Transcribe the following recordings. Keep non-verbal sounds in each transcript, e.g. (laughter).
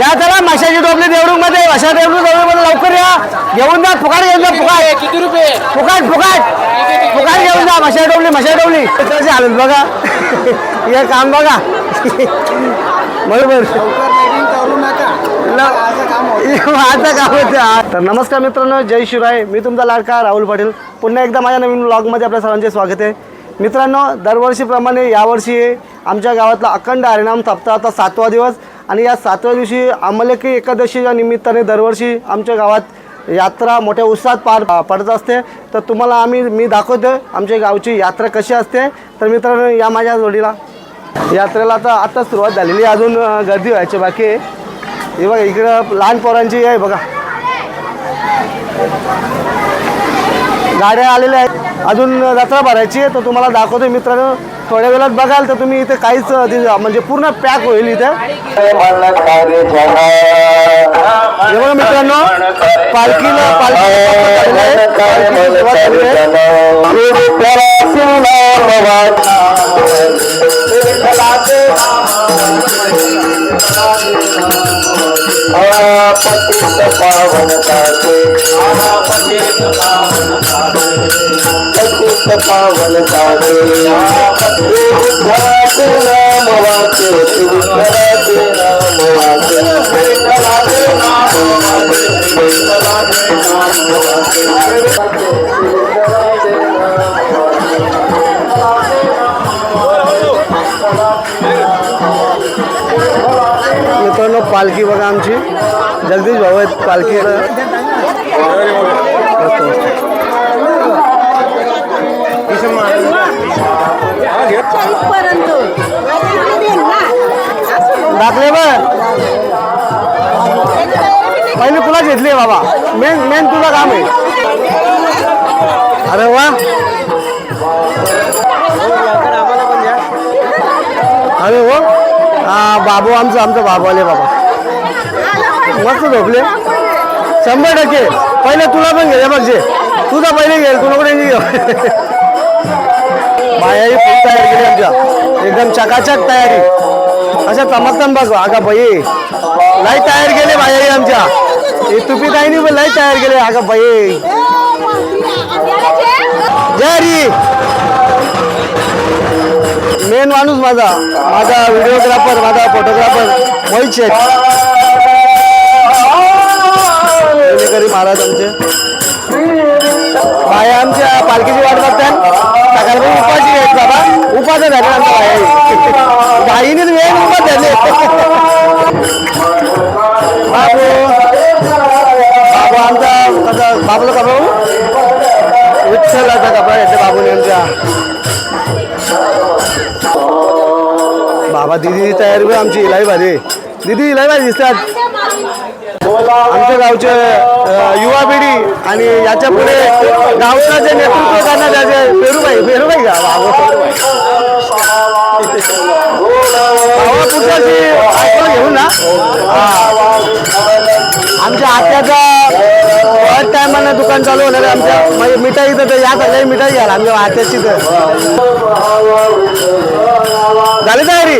ज्या त्याला माशाची टोपली देवडूकमध्ये अशा देवडूकमध्ये लवकर या. घेऊन जा फुकाट घेऊन जा फुकाट. किती रुपये? फुकाट फुकाट. फुकाट घेऊन जा मशा टोपली मशा टोपली. कशी हालत बघा. (laughs) हे काम बघा. (laughs) बरोबर. (laughs) आता काम होते तर नमस्कार मित्रांनो जय शिवराय. मी तुमचा लाडका राहुल पाटील. पुन्हा एकदा माझ्या नवीन ब्लॉगमध्ये आपल्या सर्वांचे स्वागत आहे. मित्रांनो दरवर्षीप्रमाणे यावर्षी आमच्या गावातला अखंड सप्ताह आता सातवा दिवस. आणि या सातव्या दिवशी आमलेकी एकादशीच्या निमित्ताने दरवर्षी आमच्या गावात यात्रा मोठ्या उत्साहात पार पडत असते. तर तुम्हाला आम्ही मी दाखवतो आमच्या गावची यात्रा कशी असते. तर मित्रांनो या माझ्या जोडीला. यात्रेला आता आता सुरुवात झालेली आहे. अजून गर्दी व्हायची बाकी हे बघा इकडं लहान पोरांची आहे बघा. गाड्या आलेल्या आहेत. अजून जत्रा भरायची आहे तर तुम्हाला दाखवतो मित्रांनो. थोड्या वेळात बघाल तर तुम्ही इथे काहीच म्हणजे पूर्ण पॅक होईल इथे. हे बघा मित्रांनो पालखीला पालखी पालखीची सुरुवात झाली आहे. पावन मित्रांनो पालखी बघा आमची. जगदीश भाऊ आहेत पालखी दाखले बघ. पहिले तुला घेतली बाबा. मेन मेन तुझं काम आहे. अरे वा. अरे हो हा बाबू आमचं आमचं बाबू आले बाबा. मस्त झोपले. शंभर टक्के. पहिले तुला पण घे बघ जे. तुझा पहिले घेईल तुला टेन्शन घेऊ बायाही खूप तयार केली आमच्या. एकदम चकाचक तयारी. अशा चमकतान बघ अगा बाई. लय तयार केले बायाही आमच्या. हे तुपी काही नाही पण लय तयार केले अगा बाई. जय मेन माणूस माझा. माझा व्हिडिओग्राफर माझा फोटोग्राफर मोहित शेठ. पुणेकरी महाराज आमचे. बाया आमच्या पालखीची वाट बघतात सकाळी उपाशी आहेत बाबा. उपास झाले आमच्या बाया. बाईनीच वेळ उपास झाले. बाबू. बाबू आमचा कसा बाबूला का भाऊ? विठ्ठलाचा कपडा येते बाबूने आमच्या. बाबा दिदी तयारी आमची लय भारी. दिदी लय भारी दिसतात. आमच्या गावचे युवा पिढी आणि याच्यापुढे गावाला जे नेतृत्व करणार त्याचे पेरूबाई पेरूबाई का बाबा आठवण घेऊ ऐकून घेऊन ना. आमच्या आत्याचा फर्स्ट टायमानं दुकान चालू होणार आहे आमच्या. म्हणजे मिठाई तर या झाल्या मिठाई घ्याल आमच्या आत्याची तर. झाली तयारी?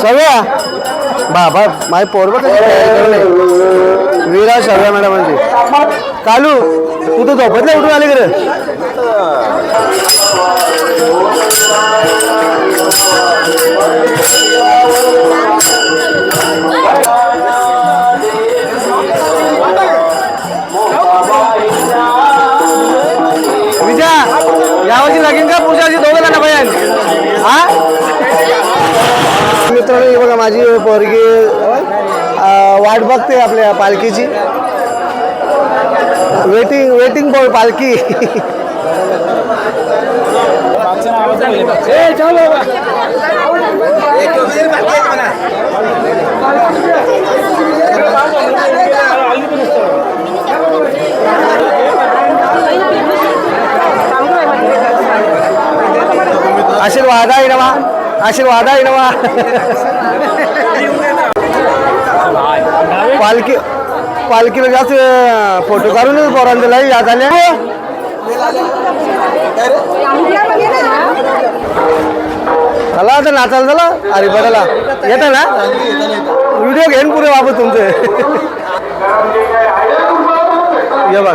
सगळ्या बाबा माझी पोरबा कशी तयारी करणे वीरा सगळ्या मॅडमांची कालू तू तर झोपतल्या उठून आली कडे विजा माझी पोरगी वाट बघते आपल्या पालखीची. वेटिंग वेटिंग फॉर पालखी. आशीर्वाद आहे नवा आशीर्वाद आहे ना पालखी पालखीला जास्त फोटो काढून पोरांना दिला या झाल्या चला आता नाचायला चला. अरे बघायला. येता ना? व्हिडिओ घेईन पुरे बाबू तुमचे. (laughs) ये बघ.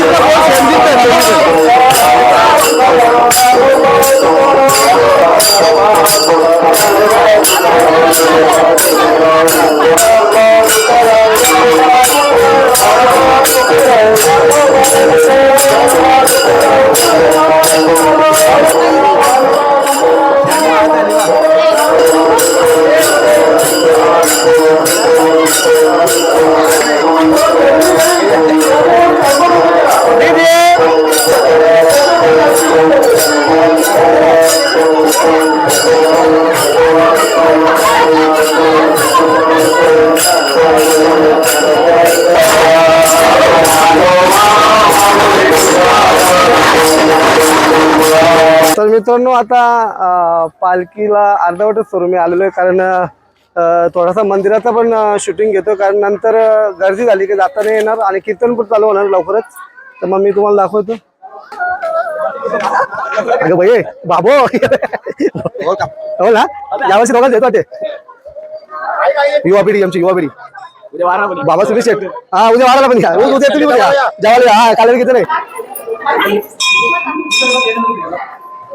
येतं नाही तर मित्रांनो आता पालखीला अर्धवटच सुरू मी आलेलो आहे कारण थोडासा मंदिराचा पण शूटिंग घेतो. कारण नंतर गर्दी झाली की जाता नाही येणार आणि कीर्तन पण चालू होणार लवकरच. तर मग मी तुम्हाला दाखवतो. अगं भाई बाबो. हो ना यावर्षी दोघांच येतो ते युवा पिढी आमची युवा पिढी. बाबा सुनील शेट हा उद्या वाढायला पण घ्या उद्या तुम्ही पण घ्या जेवायला हा काल घेतलं नाही?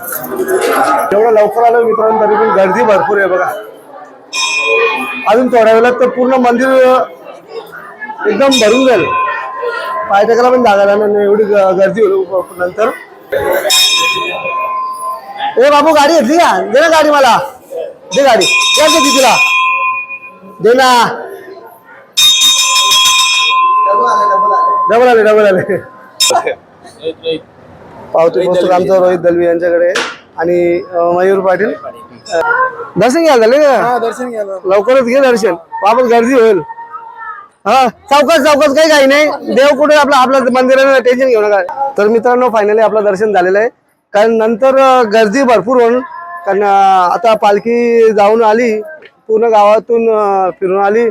एवढं लवकर आलं मित्रांनो तरी पण गर्दी भरपूर आहे बघा. अजून थोड्या वेळात तर पूर्ण मंदिर एकदम भरून जाईल. पाय टेकायला पण जागा नाही एवढी गर्दी होईल नंतर. ए बाबू गाडी घेतली का? दे ना गाडी मला. दे गाडी. क्या देते तुला दे ना. डबल आले डबल आले. (laughs) पावती पुस्तक आमचा रोहित दलवी यांच्याकडे. आणि अं, मयूर पाटील. दर्शन घ्यायला झाले का? दर्शन घ्यायला लवकरच घे दर्शन. वापस गर्दी होईल. हा चौकात चौकात काही काही नाही. देव कुठे आपलं आपलं मंदिरानं टेन्शन घेऊ नका. तर मित्रांनो फायनली आपलं दर्शन झालेलं आहे. कारण नंतर अं, गर्दी भरपूर होईल कारण अं, आता पालखी जाऊन आली पूर्ण गावातून अं, फिरून आली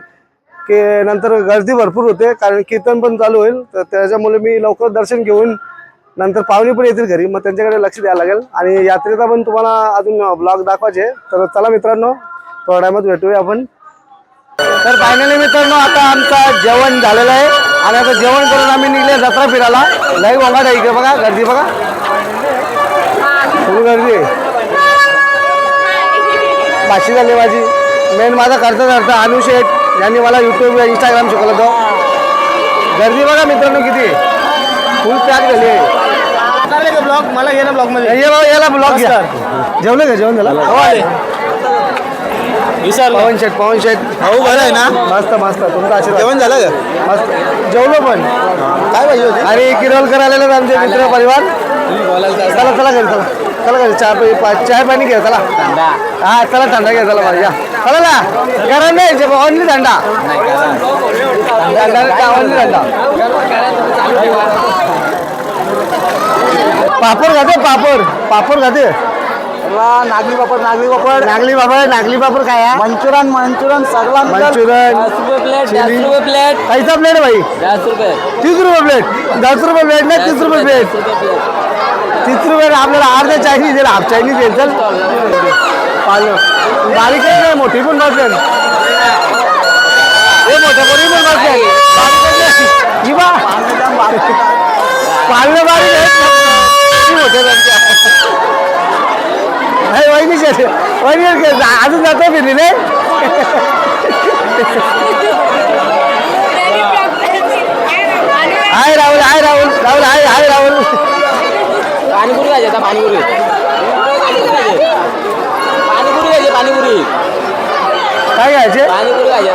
की नंतर गर्दी भरपूर होते. कारण कीर्तन पण चालू होईल. तर त्याच्यामुळे मी लवकर दर्शन घेऊन नंतर पाहुणे पण येतील घरी मग त्यांच्याकडे लक्ष द्यायला लागेल. आणि यात्रेचा पण तुम्हाला अजून ब्लॉग दाखवायचे तर चला मित्रांनो थोड्या टायमात भेटूया आपण. तर फायनली मित्रांनो आता आमचं जेवण झालेलं आहे. आणि आता जेवण करून आम्ही निघले जत्रा फिरायला. लई वंगाट आहे इकडे बघा गर्दी बघा. फुल गर्दी भाषी झाली माझी. मेन माझा करता करता अनुशेठ यांनी मला युट्यूब इंस्टाग्राम शिकवलं होतं गर्दी बघा मित्रांनो किती फुल पॅक झाली आहे. ब्लॉग मला घे ना ब्लॉगमध्ये. याला ब्लॉग घ्या. जेवलं का? जेवण झालं? हो विसरलो. पवन शेठ पवन शेठ भाऊ बरं आहे ना? मस्त मस्त. तुमचा आशीर्वाद. जेवण झालं का? मस्त. जेवलो पण. काय पाहिजे होते? आणि किरोलकर आलेले आहेत आमचे मित्र परिवार. चला चला घरी चला. चला घरी चहा पा- पा- चहा पाणी घ्या चला. हा चला थंडा घ्या चला माझ्या चला ना. गरम नाही ओनली थंडा ओनली थंडा पापड खाते पापड. पापड खाते. नागली पापड नागली पापड नागली पापड नागली पापड काय आहे? मंचुरन मंचुरन सगळा मंचुरन. Plate chilli. दस रुपये प्लेट कैसा प्लेट आहे भाई. दस रुपये. तीस रुपये प्लेट दस रुपये प्लेट नाही तीस रुपये प्लेट तीस रुपये आपल्याला अर्धा चायनीज येईल हाफ चायनीज येईल चल. पाहिलं. बारीक आहे नाही मोठी पण बसेल हे मोठ्या पोरी पण बसेल. ही बा. पाळणं बारीक आहे. ही वन इयर केस अजून जातो फिरली रे हाय राहुल हाय राहुल. राहुल हाय हाय राहुल. पाणीपुरी पाहिजे आता पाणीपुरी. पाणीपुरी पाहिजे पाणीपुरी. काय घ्यायचे पाणीपुरी पाहिजे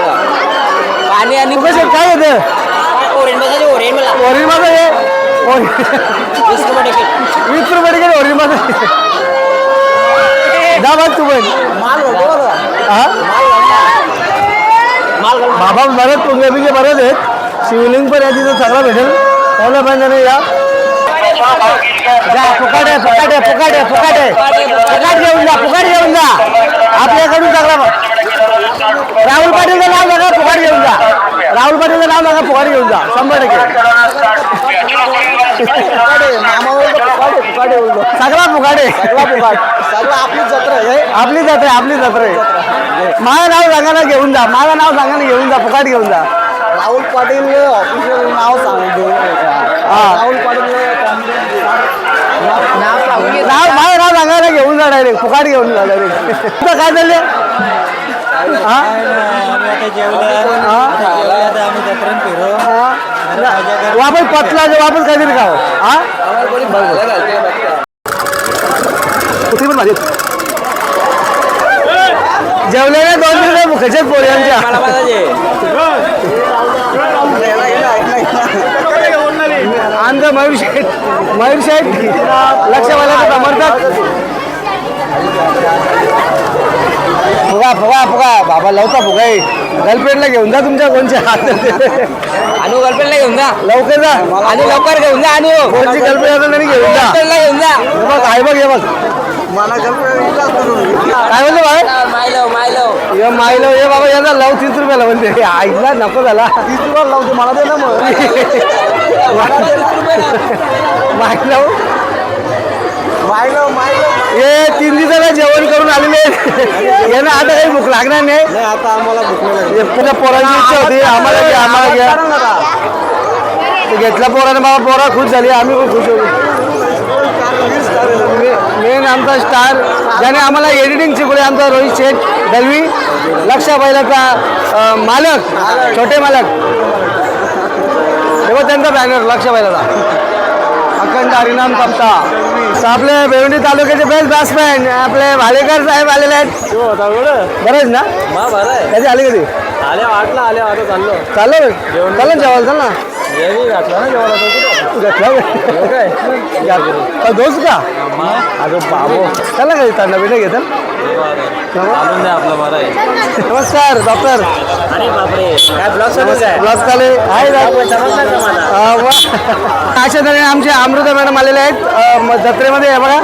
पाणी आणि कसं काय होतं? ओरेंज बसायचे ओरेंज मला ओरिन माझं हे? वीस रुपये वीस रुपये ओरिन माझं जा बघ तू पण माल भरतो बघा हा माल घाल बाबा बरंच पुंगे बिंगे बरेच आहेत शिवलिंग पण आहे तिथं सगळं भेटेल त्याला पाहिजे नाही या जा फुकाट आहे फुकाट आहे फुकाट आहे फुकाट. आहे फुकाट घेऊन जा फुकाट घेऊन जा. आपल्याकडून सगळं बघ. राहुल पाटीलचं नाव नका फुकाट घेऊन जा. राहुल पाटीलचं नाव नका फुकाट घेऊन जा. शंभर टक्के. सगळा फुकाट आहे सगळा फुकाट. सगळं आपलीच जत्रा आहे आपली जत्रा आहे आपली जत्रा आहे. माझं नाव सांगा ना घेऊन जा. माझं नाव सांगा ना घेऊन जा फुकाट घेऊन जा. राहुल पाटील ऑफिशियल नाव सांगतो. राहुल पाटील नाव माझं नाव सांगा ना घेऊन जा डायरेक्ट फुकाट घेऊन जा डायरेक्ट काय हा? हा? हा? वापस पतला जो वापस काहीतरी खाव. हा? कुठे पण भाजी जेवलेल्या दोन दिवस मुखाचे पोरी आमच्या मला पाहिजे. आमचा मयूर शेठ मयूर शेठ लक्ष वाल्याचं समर्थक. फुगा फुगा फुगा. बाबा लावता फुगा आहे गर्लफ्रेंडला घेऊन जा तुमच्या कोणच्या हात आणू गर्लफ्रेंडला घेऊन जा. लवकर जा. आणि लवकर घेऊन जा आणू कोणची गर्लफ्रेंड असेल तरी घेऊन जा. गर्लफ्रेंडला घेऊन जा. बघ आहे बघ हे बघ. मला गर्लफ्रेंड काय म्हणतो बाय हे मायलो हे बाबा याचा लव तीस रुपयाला म्हणते. ऐकला नको झाला. तीस रुपये लावतो मला दे ना मग. मायलो मायलो मायलो हे तीन दिवसाला जेवण करून आलेले आहेत. यांना आता काही भूक लागणार नाही. नाही आता आम्हाला भूक नाही लागली. पुन्हा पोरांची इच्छा होती. आम्हाला घ्या आम्हाला घ्या करा ना आता. ते घेतला पोराने बाबा पोरा खुश झाली. आम्ही पण खुश होतो. मेन आमचा स्टार ज्याने आम्हाला एडिटिंग शिकवले आमचा रोहित शेठ दलवी. लक्ष बैलाचा. मालक छोटे मालक. तेव्हा त्यांचा बॅनर लक्ष बैलाचा. अखंड हरिनाम सप्ता तर आपले भिवंडी तालुक्याचे बेस्ट बॅट्समॅन आपले भालेकर साहेब आलेले आहेत. बरेच ना. कधी आले कधी? आल्या वाटलं आल्या आता चाललो. चालेल. चालेल जेवायला चाल ना. हेवी काय काय दोस्त का अगं बाबो चला काही त्यांना भेटा घेतात चालून द्या आपलं बरं आहे नमस्कार डॉक्टर अरे बापरे काय ब्लॉग सर्विस आहे ब्लास काले आहे समजलं का मला? अं, वा. अशा तऱ्हेने आमचे अमृता मॅडम आलेले आहेत अं, म- जत्रेमध्ये आहे बघा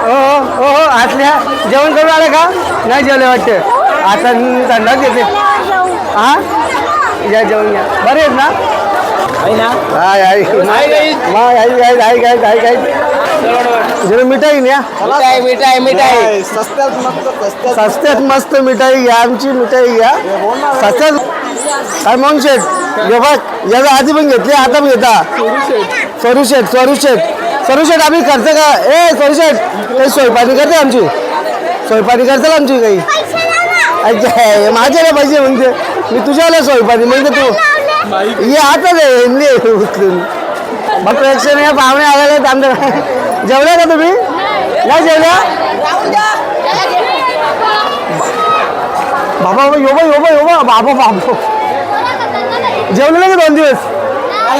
हो हो हो हो आतल्या जेवण करून आले का नाही जेवले वाटते आता थंडाच घेते हा या जेवण घ्या बरे आहेत ना आहे ना हाय हाय. माय आई आई आई आई आई आई जरा मिठाई न्या. मिठाई मिठाई मिठाई. सस्त्यात मस्त सस्त्यात. मस्त मिठाई घ्या आमची मिठाई घ्या. सस्त्यात काय मग शेठ? हे बघ याचा आधी पण घेतली आता पण घेता. सरू शेठ सरू शेठ. सरू शेठ आम्ही खर्च का? ए सरू शेठ काही सोयपाणी करते आमची? सोयपाणी करते आमची काही? अच्छा माझे ना पाहिजे म्हणजे मी तुझ्याला सोयपाणी म्हणजे तू ये आता दे हिंदी उचलून. मग प्रेक्षणीय पाहुणे आलेले आहेत आमच्या जेवल्या का तुम्ही? नाही जेवल्या? बाबा बाबा योबा योबा योबा बाबा बाबा. जेवले नाही का दोन दिवस?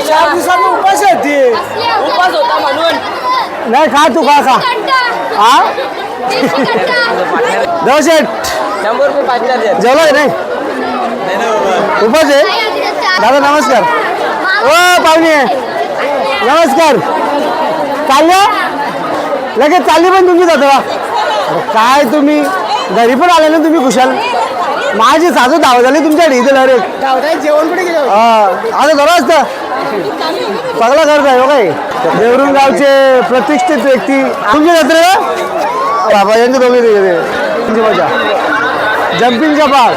चार दिवसात उपास आहे ती उपास होता म्हणून. नाही खा तू खा खा. हा देव शेठ शंभर रुपये पाच. जेवला नाही? उपास आहे दादा नमस्कार. ओ पाहुणे. नमस्कार. चालल्या लगेच चालली पण तुमची जातो अरे काय तुम्ही? घरी पण आले ना तुम्ही कुशाल माझी सासू धाव झाली तुमच्याकडे इथे डायरेक्ट जेवण कुठे गेलं? हा आता बरं असतं. सगळं करत आहे हो काय? देवरुण गावचे प्रतिष्ठित व्यक्ती. तुमची जत्रे बाबा यांचे दोघे तुमची मजा. जम्पिंग जपाळ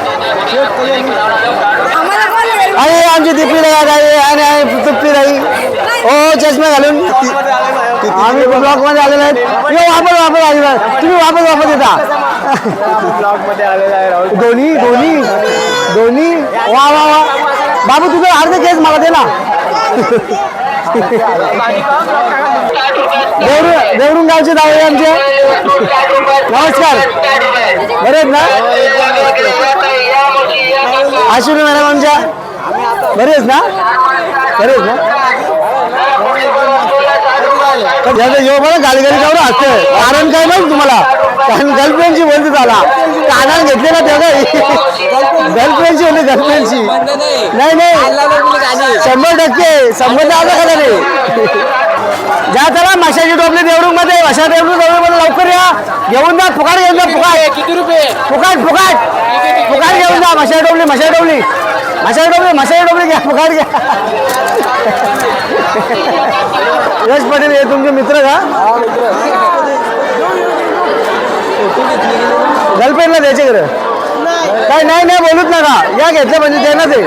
आणि आमची दिप्पी राई आहे आणि आहे तुप्पी राई ओ चष्मा घालून. आम्ही ब्लॉकमध्ये आलेलो आहेत. यो वापस वापस आलेलो. तुम्ही वापस वापस येता. ब्लॉगमध्ये आलेला आहे दोन्ही दोन्ही दोन्ही वा वा वा. बाबू तुझं अर्ध केस मला दे ना. देवरुण गावचे दावे आमचे. नमस्कार. बरे आहेत ना? आशिरू मॅडम आमच्या. बरे आहेत ना? बरे आहेत ना? यो बरं गालगाली कावर असतं. कारण काय माहिती तुम्हाला? कारण गर्लफ्रेंडची बोलते झाला. कानाला घेतले ना तेव्हा गर्लफ्रेंडची बोलते गर्लफ्रेंडची नाही नाही. शंभर टक्के. शंभर दहा का नाही? जा चला माशाची टोपली देवरुखमध्ये. अशा देवरुख देवरुंगमध्ये लवकर या. घेऊन जा फुकाट घेऊन जा फुकाट. किती रुपये फुकाट फुकाट. फुकाट घेऊन जा मशाई टोपली मशाई टोपली. मशाई टोपली मशाई टोपली घ्या फुकाट घ्या. यश पाटील हे तुमचे मित्र का? गर्लफ्रेंडला द्यायचे खरं काय नाही नाही बोलूच नका. या घेतलं म्हणजे देणार ते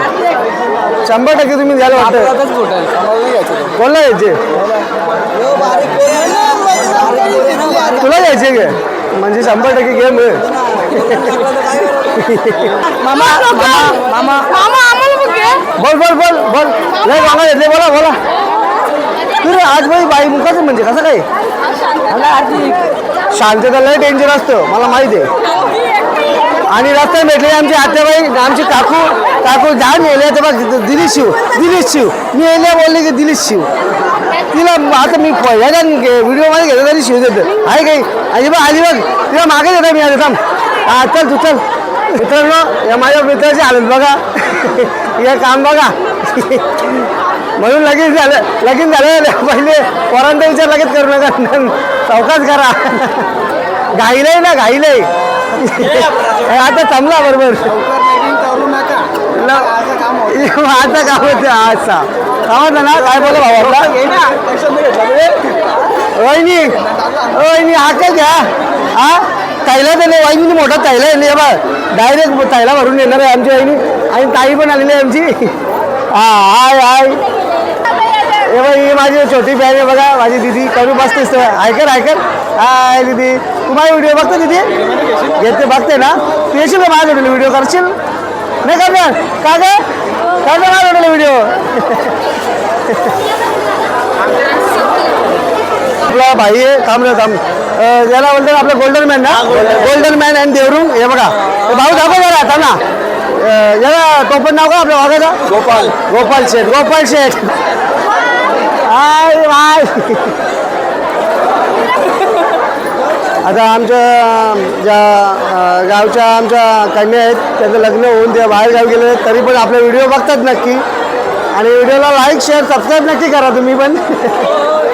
शंभर टक्के तुम्ही द्यायला वाटतं. कोणला द्यायचे तुला द्यायचे गे म्हणजे शंभर टक्के घे मिळेल. मामा मामा मामा बोल बोल बोल बोल. लय मामा घेतले बोला बोला. तू रे आज बाई बाई मुखाचं म्हणजे कसं काय शांतता लय डेंजर असतं मला माहिती आहे आणि रस्त्यात भेटले आमची आत्याबाई आमची काकू काकू जाण येले तर बघ दिलीश शिव दिलीश शिव मी येल्या बोलले की दिलीश शिव तिला आता मी ह्याच्या व्हिडिओमध्ये घेतो तरी शिव देतो आहे काही आणि बघ आली बघ तिला मागे देतो मी आधी थांब हा चल तू चल मित्रांनो या माझ्या मित्राचे आलेत बघा. हे काम बघा. म्हणून लगेच झालं लगेच झालं पहिले पोरांचा विचार लगेच करू नका. चौकाच करा. घाईलंय ना घाईलंय. आता थांबला बरोबर. करू काम होतं. आजचा थांबत ना काय बोला भाऊ आपला? वहिनी वहिनी हा काय घ्या. हा? ताईला तर वाईनी मोठा ताईला आहे. बा डायरेक्ट ताईला भरून येणार आहे आमची वहिनी आणि ताई पण आलेली आहे आमची. हा हाय हाय. हे बघ ही माझी छोटी बॅन आहे बघा माझी दिदी. करू बसतेस ऐकर ऐकर. हाय दिदी. तू माझे व्हिडिओ बघतो दिदी? घेते बघते ना? तू येशील का माझ्या व्हिडिओ करशील? नाही करणार? का काय करणार माझ्या व्हिडिओ? आपला भाई आहे थांब थांब अं, याला बोलतात आपलं गोल्डन मॅन ना? गोल्डन मॅन अँड देवरुंग हे बघा. भाऊ दाखव जरा आता ना. याला टोपण नाव का आपल्या वाघाचा गोपाल. गोपाल शेठ गोपाल शेठ. हाय हाय आता आमच्या ज्या अं, गावच्या आमच्या कन्या आहेत त्याचं लग्न होऊन ते बाहेर गाव गेले तरी पण आपले व्हिडिओ बघतात नक्की. आणि व्हिडिओला लाईक शेअर सबस्क्राईब नक्की करा तुम्ही पण.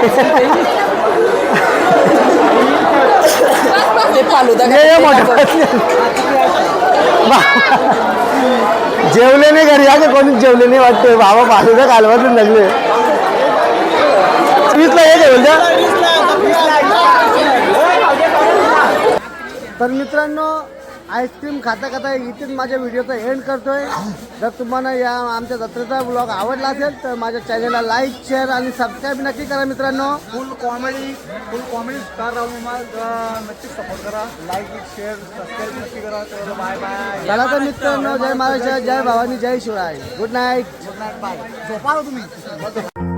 (laughs) ये ये मोठं जेवले नाही घरी का कोणीच जेवले नाही वाटतं? बाबा पाहिजे कालवातून लागले. वीसला ये जेवल तर मित्रांनो आईस्क्रीम खाता खाता इथेच माझ्या व्हिडिओचा एंड करतोय. जर तुम्हाला या आमच्या जत्रेचा ब्लॉग आवडला असेल तर माझ्या चॅनलला लाईक शेअर आणि सबस्क्राईब नक्की करा मित्रांनो. Full comedy full comedy star Rahul Kumar नक्कीच सपोर्ट करा. लाईक शेअर सबस्क्राईब नक्की करा. तर बाय बाय चला तर मित्रांनो जय महाराष्ट्र जय भवानी जय Shivray. Good night good night bye झोपा हो तुम्ही.